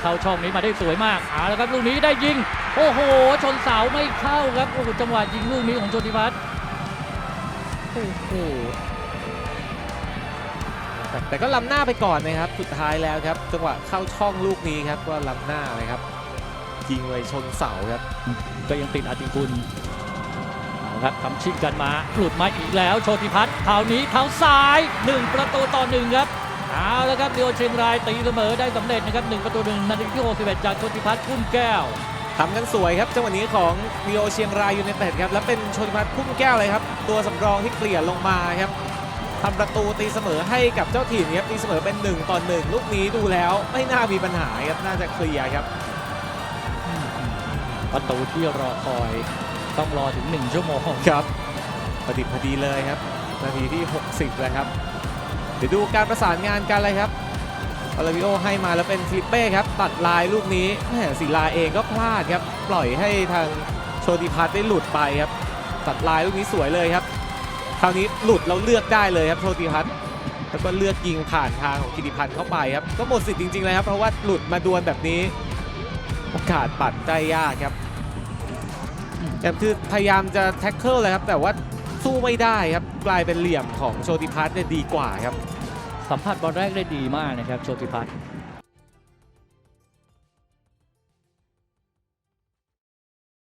เข้าช่องนี้มาได้สวยมากเอาละครับลูกนี้ได้ยิง โอ้โห ชนเสาไม่เข้าครับโอ้โหจังหวะยิงลูกนี้ของโชติพัฒน์โอ้โหแต่แต่ก็ล้ำหน้าไปก่อนนะครับ สุดท้ายแล้วครับ จังหวะเข้าช่องลูกนี้ครับก็ล้ำหน้าเลยครับ ยิงไว้ชนเสาครับ ก็ยังติดอาติคุณเอาครับทำชิงกันมาหลุดมาอีกแล้ว โชติพัฒน์คราวนี้เท้าซ้าย 1 ประตูต่อหนึ่งครับ เอาแล้วครับเดียวเชียงรายตีเสมอได้สำเร็จนะครับ1ประตูหนึ่งนาทีที่61จากโชติพัฒน์พุ่มแก้วทำกันสวยครับจังหวะนี้ของดีโอเชียงรายยูไนเต็ดครับแล้วเป็นชนพัฒน์พุ่มแก้วเลยครับตัวสำรองที่เกลี่ยลงมาครับทำประตูตีเสมอให้กับเจ้าถิ่นครับตีเสมอเป็น1ต่อ1ลูกนี้ดูแล้วไม่น่ามีปัญหาครับน่าจะเคลียร์ครับประตูที่รอคอยต้องรอถึง 1 ชั่วโมงครับพอดิบพอดีเลยครับ นาทีที่ 60เลยครับ เดี๋ยวดูการประสานงานกันเลยครับอลาวิโอให้มาแล้วเป็นฟิลิปเป้ครับ ตัดลายลูกนี้แหมศิลาเองก็พลาดครับ ปล่อยให้ทางโชติพัฒน์ได้หลุดไปครับ ตัดลายลูกนี้สวยเลยครับ คราวนี้หลุดเราเลือกได้เลยครับโชติพัฒน์แล้วก็เลือกยิงผ่านทางของกิติพันธ์เข้าไปครับ ก็หมดสิทธิ์จริงๆเลยครับ เพราะว่าหลุดมาดวลแบบนี้ โอกาสปัดได้ยากครับแต่คือพยายามจะแท็กเกิลเลยครับ แต่ว่า สู้ไม่ได้ครับกลายเป็นเหลี่ยมของโชติพัฒน์เนี่ยดีกว่าครับ สัมผัสบอลแรกได้ดีมากนะครับโชติพัฒน์